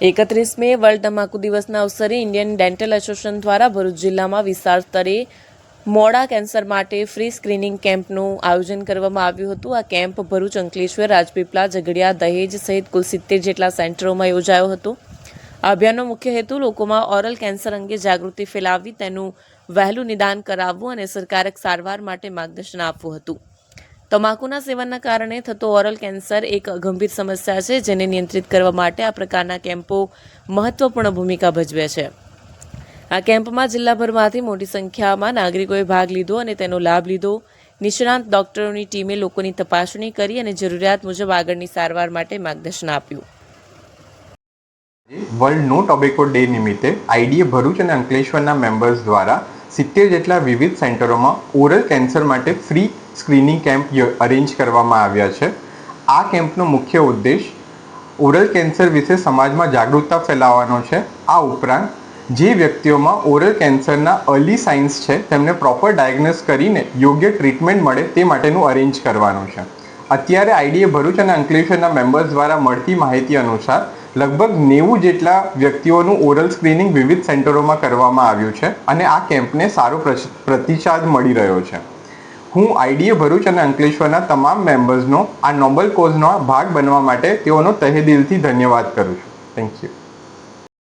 એકત્રીસ મે વર્લ્ડ તમાકુ દિવસના અવસરે ઇન્ડિયન ડેન્ટલ એસોસિએશન દ્વારા ભરૂચ જિલ્લામાં વિશાળ સ્તરે મોડા કેન્સર માટે ફ્રી સ્ક્રીનિંગ કેમ્પનું આયોજન કરવામાં આવ્યું હતું. આ કેમ્પ ભરૂચ, અંકલેશ્વર, રાજપીપળા, ઝઘડિયા, દહેજ સહિત કુલ સિત્તેર જેટલા સેન્ટરોમાં યોજાયો હતો. આ અભિયાનનો મુખ્ય હેતુ લોકોમાં ઓરલ કેન્સર અંગે જાગૃતિ ફેલાવવી, તેનું વહેલું નિદાન કરાવવું અને સરકારક સારવાર માટે માર્ગદર્શન આપવું હતું. તમાકુના સેવનના કારણે થતો ઓરલ કેન્સર એક ગંભીર સમસ્યા છે, જેને નિયંત્રિત કરવા માટે આ પ્રકારના કેમ્પો મહત્વપૂર્ણ ભૂમિકા ભજવે છે. આ કેમ્પમાં જિલ્લાભરમાંથી મોટી સંખ્યામાં નાગરિકોએ ભાગ લીધો અને તેનો લાભ લીધો. નિષ્ણાંત ડોક્ટરોની ટીમે લોકોની તપાસણી કરી અને જરૂરિયાત મુજબ આગળની સારવાર માટે માર્ગદર્શન આપ્યું. વર્લ્ડ નો ટોબેકો ડે નિમિત્તે આઈડીએ ભરૂચ અને અંકલેશ્વરના મેમ્બર્સ દ્વારા સિત્તેર જેટલા વિવિધ સેન્ટરોમાં ઓરલ કેન્સર માટે ફ્રી સ્ક્રીનિંગ કેમ્પ અરેન્જ કરવામાં આવ્યા છે. આ કેમ્પનો મુખ્ય ઉદ્દેશ ઓરલ કેન્સર વિશે સમાજમાં જાગૃતતા ફેલાવવાનો છે. આ ઉપરાંત જે વ્યક્તિઓમાં ઓરલ કેન્સરના અર્લી સાઇન્સ છે, તેમને પ્રોપર ડાયગ્નોસ કરીને યોગ્ય ટ્રીટમેન્ટ મળે તે માટેનું અરેન્જ કરવાનું છે. અત્યારે આઈડીએ ભરૂચ અને અંકલેશ્વરના મેમ્બર્સ દ્વારા મળતી માહિતી અનુસાર લગભગ નેવું જેટલા વ્યક્તિઓનું ઓરલ સ્ક્રીનિંગ વિવિધ સેન્ટરોમાં કરવામાં આવ્યું છે અને આ કેમ્પને સારો પ્રતિસાદ મળી રહ્યો છે. હું આઈડીએ ભરૂચ અને અંકલેશ્વરના તમામ મેમ્બર્સનો આ નોબલ કોઝનો ભાગ બનવા માટે તેઓનો તહે દિલથી ધન્યવાદ કરું છું. Thank you